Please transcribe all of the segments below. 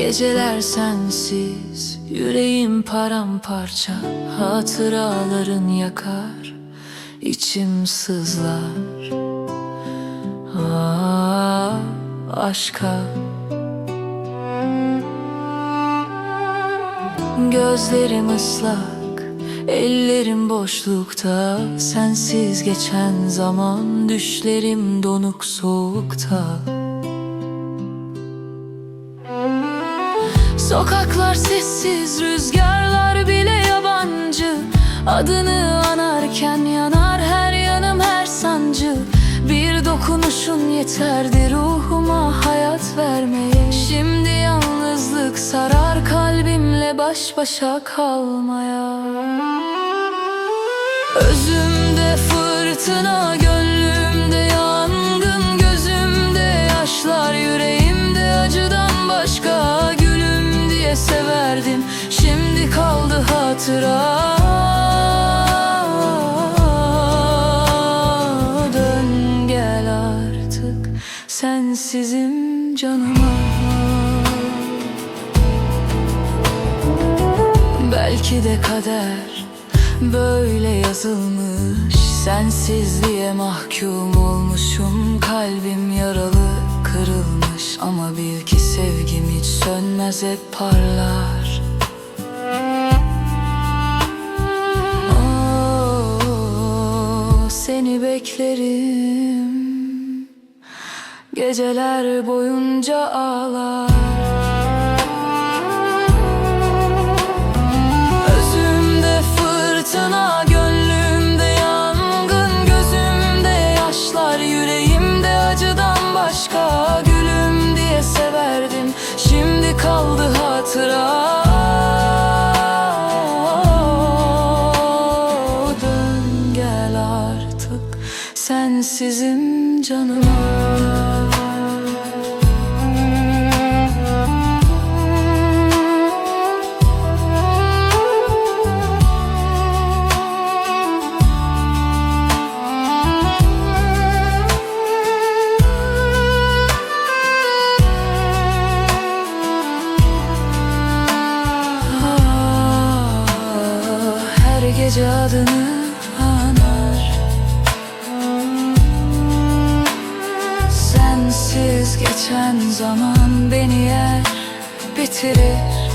Geceler sensiz Yüreğim paramparça Hatıraların yakar içim sızlar. Ah aşka. Gözlerim ıslak Ellerim boşlukta Sensiz geçen zaman Düşlerim donuk soğukta Sokaklar sessiz, rüzgarlar bile yabancı. Adını anarken yanar her yanım her sancı. Bir dokunuşun yeterdi ruhuma hayat vermeye. Şimdi yalnızlık sarar kalbimle baş başa kalmaya. Özümde fırtına, gönlümde severdim, şimdi kaldı hatıra. Dön gel artık, sensizim canıma. Belki de kader böyle yazılmış. Sensizliğe mahkum olmuşum Kalbim yaralı kırılmış. Ama bil ki sevgim hiç sönmez hep parlar seni beklerim. Geceler boyunca ağlar. Özümde fırtına, gönlümde yangın Gözümde yaşlar, yüreğimde acıdan başka Gülüm diye severdim, şimdi kaldı sensizim canıma. Ah, gece adını Sensiz geçen zaman beni yer bitirir.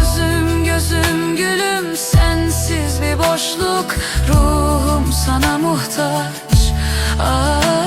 Özüm gözüm gülüm sensiz bir boşluk. Ruhum sana muhtaç. Ah